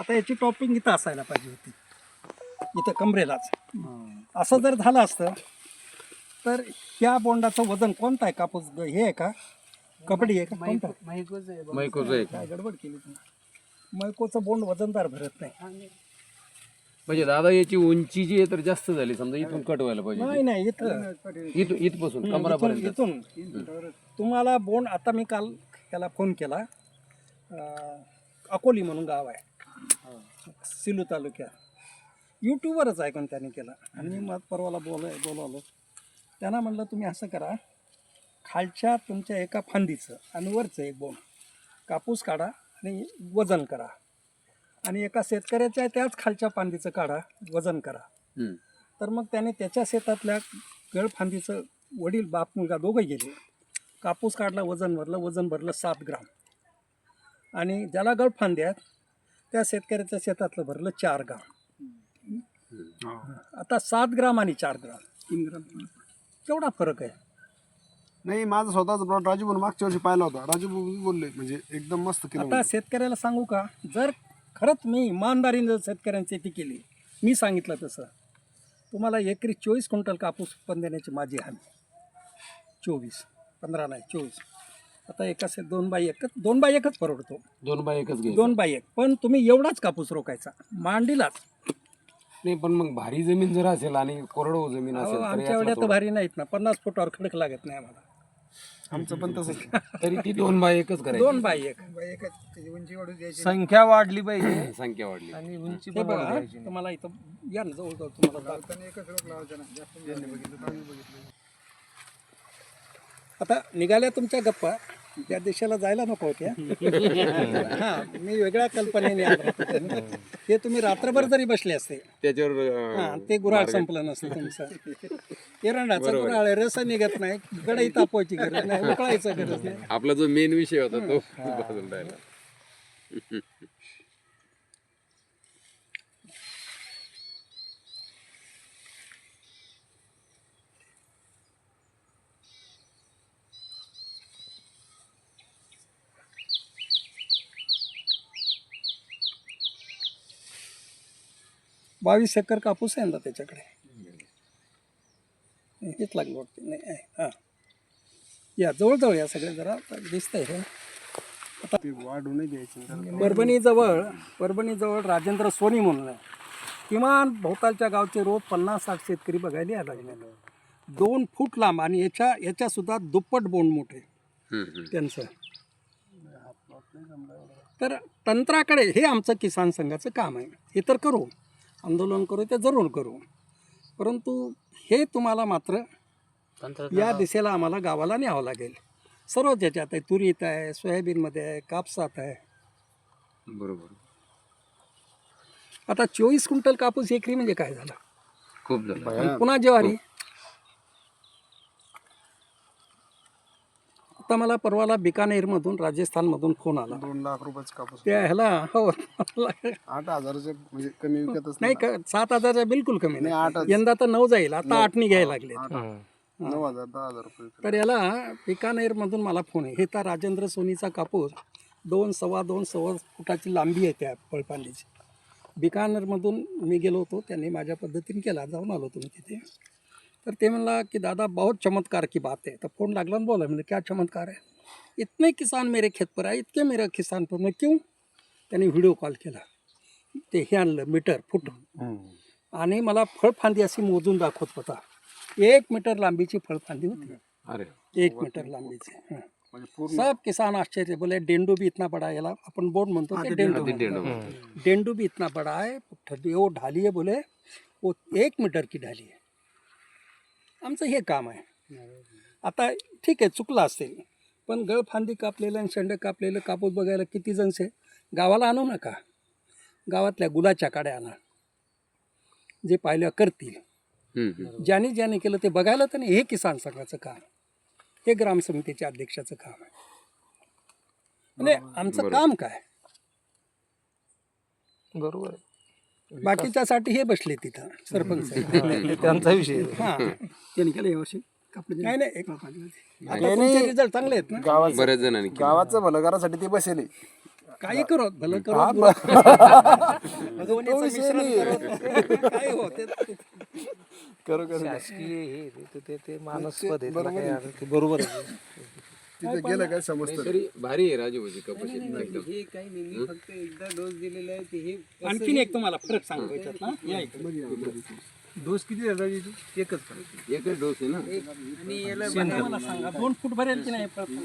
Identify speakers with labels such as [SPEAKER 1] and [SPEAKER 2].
[SPEAKER 1] आता याची टॉपिंग इथं असायला पाहिजे होती. इथं कमरेलाच. असं जर झालं असतं तर ह्या बोंडाचं वजन कोणतं आहे कापूस? हे आहे का? कबड्डी आहे का? कोणतं? आहे?
[SPEAKER 2] मैकोचं एक
[SPEAKER 1] काय गडबड केली तुम्ही? मैकोचं बोंड वजनदार भरत नाही.
[SPEAKER 2] म्हणजे दादा याची उंची जी आहे तर जास्त झाली. समजा इथून कट व्हायला पाहिजे.
[SPEAKER 1] नाही नाही इथं.
[SPEAKER 2] इथून इथपासून
[SPEAKER 1] इथून
[SPEAKER 2] कमरापर्यंत.
[SPEAKER 1] इथून तुम्हाला बोंड आता मी काल त्याला फोन केला. अं, अकोली म्हणून गाव आहे. सिलू तालुक्यात. यूट्यूबवरच ऐकून त्याने केला. आणि मी मग परवाला बोल बोलवलं. त्यांना म्हणलं तुम्ही असं करा. खालच्या तुमच्या एका फांदीचं आणि वरचं एक बोंड कापूस काढा आणि वजन करा. आणि एका शेतकऱ्याच्या त्याच खालच्या फांदीचं काढा वजन करा. तर मग त्याने त्याच्या शेतातल्या गळफांदीचं वडील बाप मुलगा दोघंही गेले. कापूस काढला वजन भरलं वजन भरलं सात ग्राम. आणि ज्याला गळफांदे आहेत त्या शेतकऱ्याच्या शेतातलं भरलं चार ग्राम. आता सात ग्राम आणि चार ग्राम. तीन ग्राम. केवढा फरक आहे?
[SPEAKER 3] नाही माझा स्वतःचा प्लॉट राजू मागच्या वर्षी पाहिला होता. राजू बोलले म्हणजे एकदम मस्त केलं
[SPEAKER 1] आता शेतकऱ्याला सांगू का जर खरंच मी इमानदारीने जर शेतकऱ्यांची शेती केली मी सांगितलं तसं तुम्हाला एकरी चोवीस क्विंटल कापूस उत्पन्न देण्याची माझी हमी. चोवीस पंधरा नाही चोवीस. आता एका से दोन बाय एकच दोन बाय एकच परवडतो.
[SPEAKER 2] दोन बाय एकच घे
[SPEAKER 1] दोन बाय एक. पण तुम्ही एवढाच कापूस रोखायचा. मांडीलाच.
[SPEAKER 2] नाही पण मग भारी जमीन जर असेल आणि कोरडो जमीन असेल तर
[SPEAKER 1] आमच्या
[SPEAKER 2] यातला
[SPEAKER 1] एवढ्या तर
[SPEAKER 2] थोडा-
[SPEAKER 1] भारी नाहीत ना. पन्नास फुटावर खडक लागत नाही आम्हाला.
[SPEAKER 3] आमचं पण तसंच
[SPEAKER 2] तरी ती दोन बाय एकच करायची.
[SPEAKER 1] दोन बाय एक.
[SPEAKER 4] संख्या वाढली पाहिजे.
[SPEAKER 2] संख्या वाढली.
[SPEAKER 4] आणि उंची
[SPEAKER 1] हे
[SPEAKER 4] पण
[SPEAKER 1] बघा
[SPEAKER 4] वाढली
[SPEAKER 1] हा, तुम्हाला इथं या ना जवळ जवळ तुम्हाला दाखवतो. आता निघाल्या तुमच्या गप्पा. त्या देशाला जायला नको होत्या. हा मी वेगळ्या कल्पनेने आलो. होतो. ते तुम्ही रात्रभर जरी बसले असते.
[SPEAKER 2] त्याच्यावर
[SPEAKER 1] हा ते गुऱ्हाळ संपलं नसतं तुमचं. एरंडाचा गुऱ्हाळ आहे, रस निघत नाही गडई तापवायची गरज नाही उकळायचं गरज नाही.
[SPEAKER 2] आपला जो मेन विषय होता तो बाजूला
[SPEAKER 1] बावीस एकर कापूस आहे ना त्याच्याकडे. हेच लागलं वाटतं नाही आहे. हां. या जवळजवळ या सगळे जरा दिसतंय हे.
[SPEAKER 3] ते वाढू नाही द्यायची
[SPEAKER 1] परभणीजवळ परभणीजवळ राजेंद्र सोनी म्हणून आहे. किमान भोवतालच्या गावचे रोज पन्नास साठ शेतकरी बघायला यायला लागले दोन फूट लांब आणि याच्या याच्या सुद्धा दुप्पट बोंड मोठे. त्यांचं. तर तंत्राकडे हे आमचं किसान संघाचं काम आहे. हे तर करू. आंदोलन करू ते जरूर करू. परंतु हे तुम्हाला मात्र या दिशेला आम्हाला गावाला न्यावं लागेल. सर्व ज्याच्यात आहे तुरीत आहे सोयाबीनमध्ये आहे कापसात आहे.
[SPEAKER 2] बरोबर.
[SPEAKER 1] आता चोवीस क्विंटल कापूस एकरी म्हणजे काय झालं?
[SPEAKER 2] खूप झालं.
[SPEAKER 1] पुन्हा ज्वारी? आता मला परवाला बिकानेरमधून राजस्थानमधून फोन आला.
[SPEAKER 3] दोन लाख रुपयाचा कापूस.
[SPEAKER 1] त्या ह्याला हो
[SPEAKER 3] आठ हजाराचे म्हणजे कमी विकतच
[SPEAKER 1] नाही का सात हजारच्या बिलकुल कमी
[SPEAKER 3] नाही.
[SPEAKER 1] नाही. यंदा तर नऊ जाईल आता आठनी घ्यायला लागले
[SPEAKER 3] आठ नऊ हजार दहा हजार रुपये विकत.
[SPEAKER 1] तर याला बिकानेरमधून मला फोन आहे. हे तर राजेंद्र सोनीचा कापूस दोन सव्वा दोन सव्वा फुटाची लांबी आहे त्या फळपांडीची. बिकानेरमधून मी गेलो होतो त्यांनी माझ्या पद्धतीने केला. जाऊन आलो तुम्ही तिथे. तर ते म्हणला की दादा बहुत चमत्कार की बात है। तर फोन लागला ना बोला म्हणजे क्या चमत्कार है? इतने किसान मेरे खेत पर आए इतके मेरे किसान पर मैं क्यों? त्याने व्हिडिओ कॉल केला. ते हे आणलं मीटर फुट. आणि मला फळफांदी अशी मोजून दाखवत होता. एक मीटर लांबीची फळफांदी होती.
[SPEAKER 2] अरे.
[SPEAKER 1] एक मीटर लांबीची. हं.
[SPEAKER 3] म्हणजे
[SPEAKER 1] सब किसान आश्चर्य बोले डेंडू भी इतना बड़ा है याला. आपण बोर्ड म्हणतो ते डेंडू
[SPEAKER 2] डेंडू
[SPEAKER 1] भी इतना बड़ा है वो ढाली है बोले. वो एक मीटर की ढाली आहे. आमचं हे काम आहे. आता ठीक आहे चुकलं असेल पण गळफांदी कापलेलं आणि शेंड कापलेलं कापूस बघायला किती जणचे गावाला आणू नका. गावातल्या गुलाच्या काड्या आणा. जे पाहिलं करतील. ज्याने ज्याने केलं ते बघायला तर नाही हे किसान संघाचं काम. हे ग्रामसमितीच्या अध्यक्षाचं काम आहे. म्हणजे आमचं काम काय?
[SPEAKER 4] बरोबर आहे.
[SPEAKER 1] बाकीच्यासाठी हे बसले तिथं सरपंच.
[SPEAKER 4] ते त्यांचा विषय आहे.
[SPEAKER 1] हा. त्यांनी केलं यावर्षी नाही नाही एक आता तुमचे रिझल्ट चांगले आहेत ना.
[SPEAKER 3] गावाचं
[SPEAKER 2] बऱ्याच जणांनी केलं.
[SPEAKER 3] गावाचं भलं करासाठी ते बसेल.
[SPEAKER 1] काही करो भलं करो.
[SPEAKER 3] हा,
[SPEAKER 1] बुरं- दोन्हीचं मिश्रण करो. काय हो ते
[SPEAKER 3] करू करू.
[SPEAKER 4] शासकीय हे ते- ते ते मानसपद आहे त्याला काय अर्थ- ते बरोबर आहे.
[SPEAKER 3] तिथे गेलं काय समजतं
[SPEAKER 2] तरी भारी आहे राजू भाजी कपाशी एकदम.
[SPEAKER 5] हे काही नाही मी फक्त एकदा डोस दिलेला आहे ते हे
[SPEAKER 1] आणखीन एक तुम्हाला फरक सांगतो याच्यात ना या इकडे.
[SPEAKER 4] डोस किती देतात एकच करायचं
[SPEAKER 2] एकच डोस आहे ना?
[SPEAKER 5] आणि याला
[SPEAKER 1] मला सांगा दोन फूट भरेल की नाही? प्रथम?